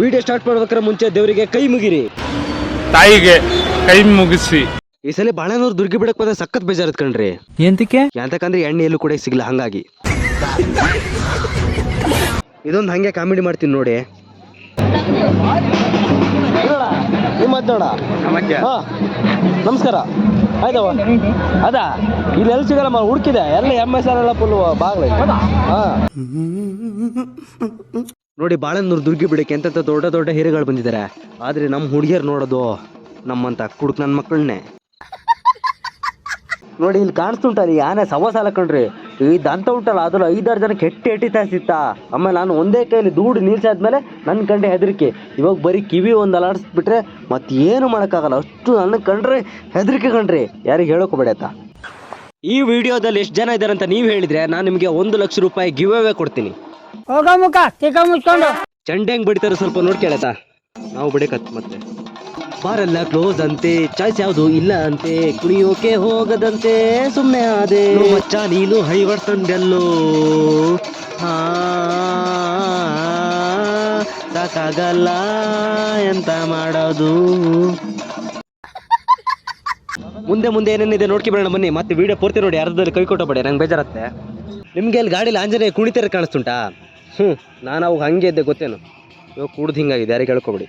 Video start ಮಾಡ್ಬೇಕ್ರ ಮುಂಚೆ ದೇವರಿಗೆ ಕೈ ಮುಗಿರಿ. ತಾಯಿಗೆ ಕೈ ಮುಗಿಸಿ. ಈ ಸಲ ಬಾಳೆನೂರು ದುರ್ಗಿ ಬಿಡಕ್ ಬಂದ ಸಖತ್ ಬೇಜಾರತ್ ಕಣ್ರಿ. ಎಂತಕ್ಕೆ? ಯಾತಕಂದ್ರೆ ಎಣ್ಣೆ ಎಲ್ಲೂ ಕೂಡ ಸಿಗ್ಲಿಲ್ಲ ಹಂಗಾಗಿ. ಇದೊಂದು ಹಂಗೆ ಕಾಮಿಡಿ ಮಾಡ್ತೀನಿ ನೋಡಿ. ಹಾ ನಮಸ್ಕಾರ. ಆಯ್ತವ ಅದ? ಇಲ್ಲಿ ಎಲ್ಲಿ ಸಿಗಲ್ಲ ಹುಡುಕಿದೆ. ಎಲ್ಲ ಎಂ ಎಸ್ ಆರ್ ಎಲ್ಲ ಫುಲ್ ಬಾಗ್ಲ ಹಾ. ನೋಡಿ ಬಾಳೆನೂರು ದುರ್ಗಿ ಬಿಡಕ್ಕೆ ಎಂತ ದೊಡ್ಡ ದೊಡ್ಡ ಹೀರೆಗಳು ಬಂದಿದ್ದಾರೆ ಆದ್ರೆ ನಮ್ಮ ಹುಡುಗಿಯರು ನೋಡೋದು ನಮ್ಮಂತ ಕುಡುಕ್ ನನ್ನ ಮಕ್ಕಳನ್ನೇ ನೋಡಿ ಇಲ್ಲಿ ಕಾಣಿಸ್ತುಂಟಲ್ಲ ಯಾನೇ ಆನೆ ಸವ ಸಾಲ ಕಣ್ರಿ. ಈ ದಂತ ಉಂಟಲ್ಲ, ಅದ್ರಲ್ಲಿ ಐದಾರು ಜನ ಕೆಟ್ಟ ಎಟ್ಟಿತಾ ಸಿತ್ತ ಆಮೇಲೆ ನಾನು ಒಂದೇ ಕೈಯಲ್ಲಿ ದೂಡು ನಿಲ್ಸಾದ್ಮೇಲೆ ನನ್ನ ಕಂಡೆ ಹೆದರಿಕೆ. ಇವಾಗ ಬರೀ ಕಿವಿ ಒಂದು ಅಲಾಡಿಸ್ಬಿಟ್ರೆ ಮತ್ತೇನು ಮಾಡೋಕ್ಕಾಗಲ್ಲ, ಅಷ್ಟು ನನ್ನ ಕಂಡ್ರೆ ಹೆದರಿಕೆ ಕಣ್ರಿ. ಯಾರಿಗೆ ಹೇಳೋಕೋಬೇಡ ಆಯ್ತಾ? ಈ ವಿಡಿಯೋದಲ್ಲಿ ಎಷ್ಟು ಜನ ಇದ್ದಾರೆ ಅಂತ ನೀವು ಹೇಳಿದ್ರೆ ನಾನು ನಿಮಗೆ ಒಂದು ಲಕ್ಷ ರೂಪಾಯಿ ಗಿವ್ ಅವೇ ಕೊಡ್ತೀನಿ. ಹೋಗ ಮುಖ ತಿಕ್ಕ ಮುಚ್ಕೊಂಡು. ಚಂಡೆ ಹೆಂಗ್ ಬಿಡ್ತಾರೆ ಸ್ವಲ್ಪ ನೋಡ್ಕೇಳತಾ ನಾವು ಬಡಿಕತ್ ಮತ್ತೆ. ಬಾರಲ್ಲ ಕ್ಲೋಸ್ ಅಂತೆ ಚಾಯ್ಸ್ ಯಾವುದು ಇಲ್ಲ ಅಂತೆ ಕುಣಿಯೋಕೆ ಹೋಗದಂತೆ ಸುಮ್ಮನೆ ಆದೆ. ಮಚ್ಚ ನೀನು ಹೈವರ್ಸಂಡೆಲ್ಲೋ ಹಾ ಸಾಕಾಗಲ್ಲ ಎಂತ ಮಾಡೋದು? ಮುಂದೆ ಮುಂದೆ ಏನೇನಿದೆ ನೋಡ್ಕೊ ಬರೋಣ ಬನ್ನಿ ಮತ್ತೆ ವಿಡಿಯೋ ಪೂರ್ತಿ ನೋಡಿ ಅರ್ಧದಲ್ಲಿ ಕೈ ಕೊಟ್ಟಬೇಡಿ ನಂಗೆ ಬೇಜಾರತ್ತೆ. ನಿಮಗೆ ಅಲ್ಲಿ ಗಾಡೀಲಿ ಆಂಜನೇಯ ಕುಣಿತಾರೆ ಕಾಣಿಸ್ತುಂಟಾ? ಹ್ಞೂ ನಾನು ಅವಾಗ ಹಂಗೆ ಇದ್ದೆ ಗೊತ್ತೇನು? ಇವಾಗ ಕುಡ್ದು ಹಿಂಗಾಗಿದೆ ಯಾರಿಗೆ ಹೇಳ್ಕೊಬಿಡಿ.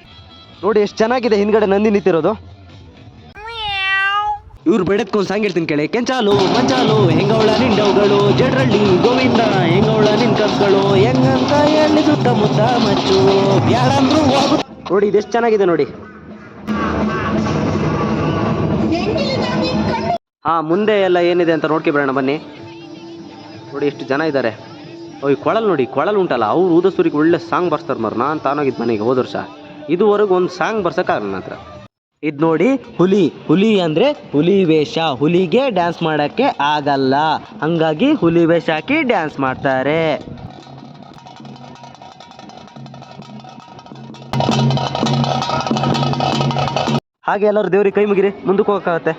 ನೋಡಿ ಎಷ್ಟು ಚೆನ್ನಾಗಿದೆ ಹಿಂದ್ಗಡೆ ನಂದಿ ನಿಂತಿರೋದು. ಇವ್ರು ಬೆಳೆದ್ಕೊಂಡು ಸಾಂಗ್ ಹೇಳ್ತೀನಿ ಕೇಳಿ. ಕೆಂಚಾಲು ಮಂಚಾಲು ಹೆಂಗವಳ ನಿಂಡವುಗಳು ಜಡ್ರಳ್ಳಿ ಗೋವಿಂದ ಹೆಂಗವಳ ನಿನ್ ಕಸ್ಗಳು ಹೆಂಗಂತ ಎಲ್ಲಿ ಸುತ್ತಮುತ್ತ ಮಚ್ಚು ಯಾರಂದ್ರು ನೋಡಿ ಇದೆಷ್ಟು ಚೆನ್ನಾಗಿದೆ ನೋಡಿ. ಹಾ ಮುಂದೆ ಎಲ್ಲ ಏನಿದೆ ಅಂತ ನೋಡ್ಕೊ ಬರೋಣ ಬನ್ನಿ. ನೋಡಿ ಎಷ್ಟು ಜನ ಇದ್ದಾರೆ. ಓಯ್, ಕೊಳಲ್ ನೋಡಿ, ಕೊಳಲ್ ಉಂಟಲ್ಲ, ಅವ್ರು ಊದಸೂರಿಗೆ ಒಳ್ಳೆ ಸಾಂಗ್ ಬರ್ಸ್ತಾರೆ ಮರ್ ನಾನು ತಾನಾಗಿದ್ದು ಮನೆಗೆ ಹೋದ ವರ್ಷ. ಇದುವರೆಗೂ ಒಂದು ಸಾಂಗ್ ಬರ್ಸೋಕ್ಕಾಗಲ್ಲ ನನ್ನ ಹತ್ರ ಇದು ನೋಡಿ, ಹುಲಿ ಹುಲಿ ಅಂದ್ರೆ ಹುಲಿ ವೇಷ, ಹುಲಿಗೆ ಡ್ಯಾನ್ಸ್ ಮಾಡಕ್ಕೆ ಆಗಲ್ಲ. ಹಂಗಾಗಿ ಹುಲಿ ವೇಷ ಹಾಕಿ ಡ್ಯಾನ್ಸ್ ಮಾಡ್ತಾರೆ. ಹಾಗೆ ಎಲ್ಲರೂ ದೇವ್ರಿಗೆ ಕೈ ಮುಗಿರಿ, ಮುಂದಕ್ಕೆ ಹೋಗಕ್ಕಾಗತ್ತೆ.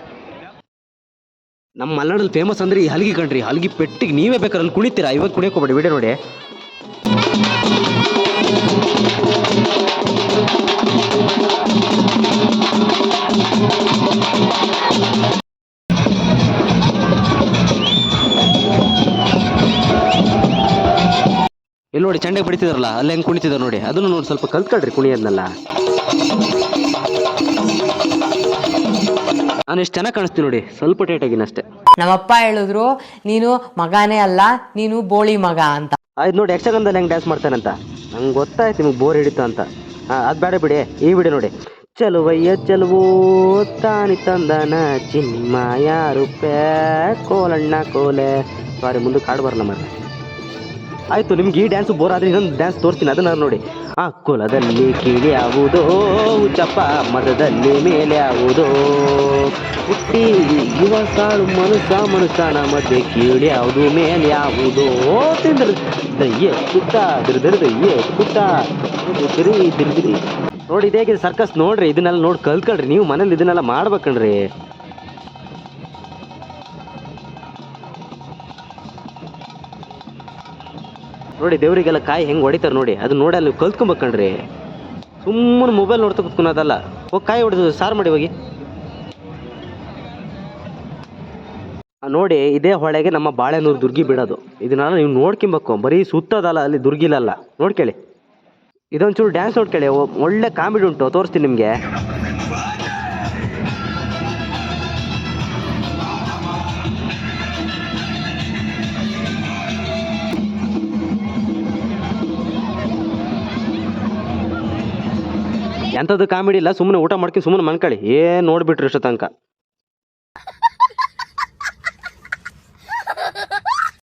ನಮ್ಮ ಮಲೆನಾಡಲ್ಲಿ ಫೇಮಸ್ ಅಂದ್ರೆ ಈ ಹಲ್ಗಿ ಕಣ್ರಿ. ಹಲ್ಗಿ ಪೆಟ್ಟಿಗೆ ನೀವೇ ಬೇಕಾದ್ರೆ ಅಲ್ಲಿ ಕುಣಿತೀರಾ? ಇವತ್ತು ಕುಣಿಯೋಕೆ ಹೋಗ್ಬೇಡಿ ವಿಡಿಯೋ ನೋಡಿ. ಇಲ್ಲಿ ನೋಡಿ ಚಂಡೆ ಬಿಡ್ತಿದಾರಲ್ಲ, ಅಲ್ಲಿ ಹೆಂಗೆ ಕುಣಿತಿದ್ದಾರೆ ನೋಡಿ. ಅದನ್ನು ನೋಡಿ ಸ್ವಲ್ಪ ಕಲ್ತ್ಕೊಳ್ರಿ ಕುಣಿಯೋದ್ನೆಲ್ಲ. ನಾನು ಎಷ್ಟು ಚೆನ್ನಾಗಿ ಕಾಣಿಸ್ತೀನಿ ನೋಡಿ ಸ್ವಲ್ಪ ಟೈಟ್ ಆಗಿನ ಅಷ್ಟೇ. ನಮ್ಮಪ್ಪ ಹೇಳಿದ್ರು ನೀನು ಮಗಾನೇ ಅಲ್ಲ ನೀನು ಬೋಳಿ ಮಗ ಅಂತ. ಆಯ್ತು ನೋಡಿ ಯಕ್ಷಗಂಧದಲ್ಲಿ ಹೆಂಗೆ ಡ್ಯಾನ್ಸ್ ಮಾಡ್ತಾನಂತ ನಂಗೆ ಗೊತ್ತಾಯ್ತು ನಿಮ್ಗೆ ಬೋರ್ ಹಿಡಿತು ಅಂತ. ಅದು ಬೇಡ ಬಿಡಿ ಈ ಬಿಡಿ ನೋಡಿ. ಚಲುವಯ್ಯ ಚಲುವು ತಾನಿ ತಂದನ ಚಿನ್ನ ಯಾರು ಪೇ ಕೋಲಣ್ಣ ಕೋಲೆ. ಸಾರಿ ಮುಂದೆ ಕಾಡು ಬರಲ್ಲ ಮತ್ತೆ ಆಯಿತು ನಿಮ್ಗೆ ಈ ಡ್ಯಾನ್ಸ್ ಬೋರ್ ಆದರೆ ಇನ್ನೊಂದು ಡ್ಯಾನ್ಸ್ ತೋರಿಸ್ತೀನಿ ಅದನ್ನ ನೋಡಿ. ಆ ಕುಲದಲ್ಲಿ ಕೀಳಿ ಯಾವುದೋ ಮತದಲ್ಲಿ ಮದದಲ್ಲಿ ಮೇಲೆ ಯಾವುದೋ ಹುಟ್ಟಿ ಯುವ ಸಾಳು ಮನುಷ್ಯ, ಮನುಷ್ಯನ ಮಧ್ಯೆ ಮೇಲೆ ಯಾವುದೋ ತಿಂದ್ರು ದಯ್ಯ ಕುಟ್ಟ ದಿರ್ದಿರ್ ದಯ್ಯ ಕುಟ್ಟ ದಿರಿ ದಿರ್ದಿರಿ ನೋಡಿ ಇದೇಗಿದೆ ಸರ್ಕಸ್ ನೋಡ್ರಿ, ಇದನ್ನೆಲ್ಲ ನೋಡಿ ಕಲ್ತ್ಕೊಳ್ರಿ ನೀವು ಮನೇಲಿ ಇದನ್ನೆಲ್ಲ ಮಾಡ್ಬೇಕಣ್ರಿ. ನೋಡಿ ದೇವರಿಗೆಲ್ಲ ಕಾಯಿ ಹೆಂಗೆ ಹೊಡಿತಾರೆ ನೋಡಿ. ಅದು ನೋಡಿ ಅಲ್ಲಿ ಕಲ್ತ್ಕೊಂಬಕಣ್ರಿ ಸುಮ್ಮನೆ ಮೊಬೈಲ್ ನೋಡ್ತಾ ಕುತ್ಕೊಳೋದಲ್ಲ. ಹೋಗಿ ಕಾಯಿ ಹೊಡೆದು ಸಾರು ಮಾಡಿ ಹೋಗಿ. ನೋಡಿ, ಇದೇ ಹೊಳೆಗೆ ನಮ್ಮ ಬಾಳೆನೂರು ದುರ್ಗಿ ಬಿಡೋದು. ಇದನ್ನೆಲ್ಲ ನೀವು ನೋಡ್ಕೊಬೇಕು. ಬರೀ ಸುತ್ತದಲ್ಲ, ಅಲ್ಲಿ ದುರ್ಗಿಲಲ್ಲ. ನೋಡ್ಕೊಳ್ಳಿ ಇದೊಂಚೂರು ಡ್ಯಾನ್ಸ್ ನೋಡ್ಕೊಳ್ಳಿ ಒಳ್ಳೆ ಕಾಮಿಡಿ ಉಂಟು. ತೋರಿಸ್ತೀನಿ ನಿಮಗೆ. ಎಂಥದ್ದು ಕಾಮಿಡಿ ಇಲ್ಲ ಸುಮ್ಮನೆ ಊಟ ಮಾಡ್ಕೊಂಡು ಸುಮ್ಮನೆ ಮನ್ಕಳಿ. ಏನು ನೋಡ್ಬಿಟ್ರಿ ಇಷ್ಟ ತನಕ